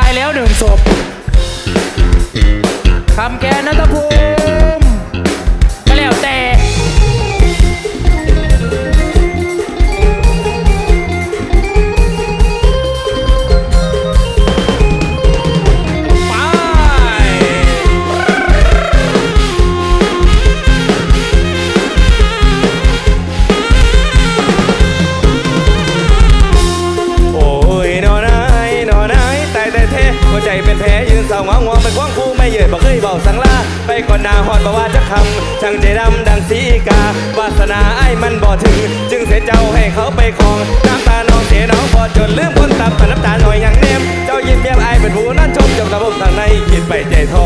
ายแล้วหนึ่งศพคำแกนนัทภูมิ วใจเป็นแผลยืนเศร้าหงองวงไปกว้างคู่ไม่เย่ยบอกเคยเบาสังลาไปก่อนนาหอดบอกว่าจะคำช่างใจดำดังสีกาวาสนาไอ้มันบ่ถึง จึงเสียเจ้าให้เขาไปครองน้ำตาน้องเสียน้องพอจนลืมคนตับแต่น้ำตาหน่อยอย่างเนมเจ้ายิ้มแย้มไอ้เป็นผู้นั่นชมจบระบบทางในคิดไปใจท้อ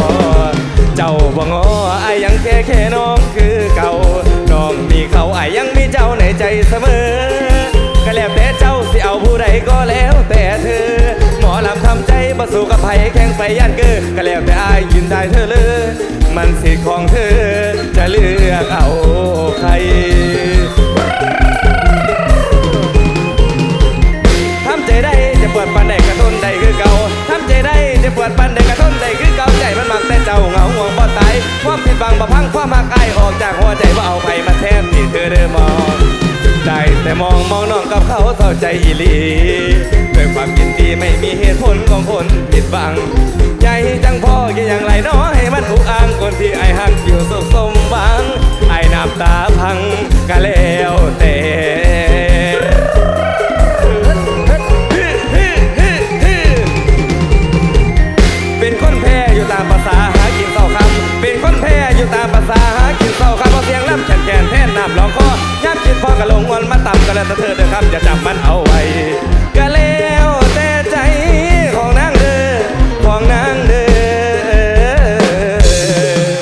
เจ้าบ่งอไอ้ยังแค่แค่น้องคือเก่าน้องมีเขาไอ้ยังมีเจ้าในใจเสมอก็แล้วแต่เจ้าสิเอาผู้ใดก็แล้วำใจประสู้กับไผแข่งไปยันเกอก็แล้วแต่อายยืนได้เธอเลย มันสิทธิ์ของเธอ จะเลือกเอาใครทำใจได้จะปวดปันใดกระทนใดคือเก่าทำใจได้จะปวดปันใดกระทนใดคือเก่าใจมันมักแต่เจ้าเหงาห่วงบ่ตายความผิดหวังบ่พังความมักอายออกจากหัวใจว่าเอาไปมาแทนที่เธอเดิมมอง แต่มองมองน้องกับเขาเศร้าใจอีหลีด้วยความยินดีไม่มีเหตุผลของคนผิดหวังใจจังพ่อกี่อย่างไรน้อให้มันอุกอ่างคนที่ไอหักอยู่สุขสมหวังไอน้ำตาพังก็แล้วแต่เป็นคน องคอย่ำคิดพอกับลงวันมาต่ำกันะเธอเด้อครับอย่าจำมันเอา